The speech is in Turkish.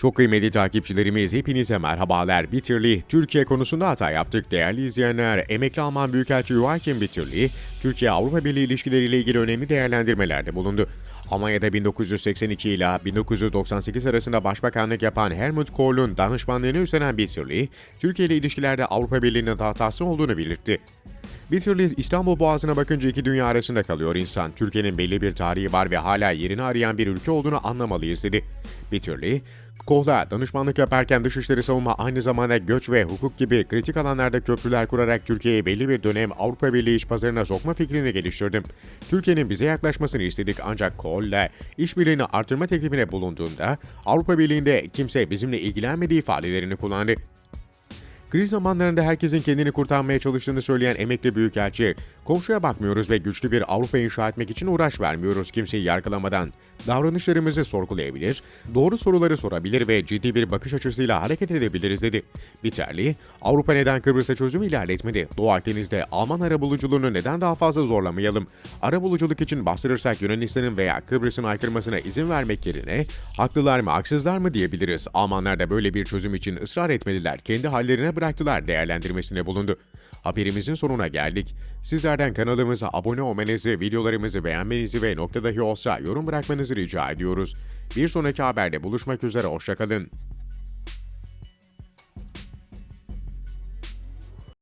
Çok kıymetli takipçilerimiz hepinize merhabalar. Bitterly, Türkiye konusunda hata yaptık değerli izleyenler. Emekli Alman Büyükelçi Joachim Bitterly, Türkiye-Avrupa Birliği ilişkileriyle ilgili önemli değerlendirmelerde bulundu. Almanya'da 1982 ile 1998 arasında başbakanlık yapan Helmut Kohl'un danışmanlığını üstlenen Bitterly, Türkiye ile ilişkilerde Avrupa Birliği'nin hatası olduğunu belirtti. Bitterly İstanbul Boğazı'na bakınca iki dünya arasında kalıyor insan. Türkiye'nin belli bir tarihi var ve hala yerini arayan bir ülke olduğunu anlamalıyız dedi. Bitterly, Kohl'a danışmanlık yaparken dışişleri savunma aynı zamanda göç ve hukuk gibi kritik alanlarda köprüler kurarak Türkiye'yi belli bir dönem Avrupa Birliği iş pazarına sokma fikrini geliştirdim. Türkiye'nin bize yaklaşmasını istedik ancak Kohl'la işbirliğini artırma teklifine bulunduğunda Avrupa Birliği'nde kimse bizimle ilgilenmediği ifadelerini kullandı. Kriz zamanlarında herkesin kendini kurtarmaya çalıştığını söyleyen emekli büyükelçi, komşuya bakmıyoruz ve güçlü bir Avrupa inşa etmek için uğraş vermiyoruz kimseyi yargılamadan. Davranışlarımızı sorgulayabilir, doğru soruları sorabilir ve ciddi bir bakış açısıyla hareket edebiliriz dedi. Biterli, Avrupa neden Kıbrıs'a çözüm ilerletmedi? Doğu Akdeniz'de Alman arabuluculuğunu neden daha fazla zorlamayalım? Arabuluculuk için bastırırsak Yunanistan'ın veya Kıbrıs'ın aykırmasına izin vermek yerine haklılar mı haksızlar mı diyebiliriz. Almanlar da böyle bir çözüm için ısrar etmediler. Kendi hallerine bıraktılar değerlendirmesine bulundu. Haberimizin sonuna geldik. Sizlerden kanalımıza abone olmanızı, videolarımızı beğenmenizi ve nokta dahi olsa yorum bırakmanızı rica ediyoruz. Bir sonraki haberde buluşmak üzere, hoşçakalın.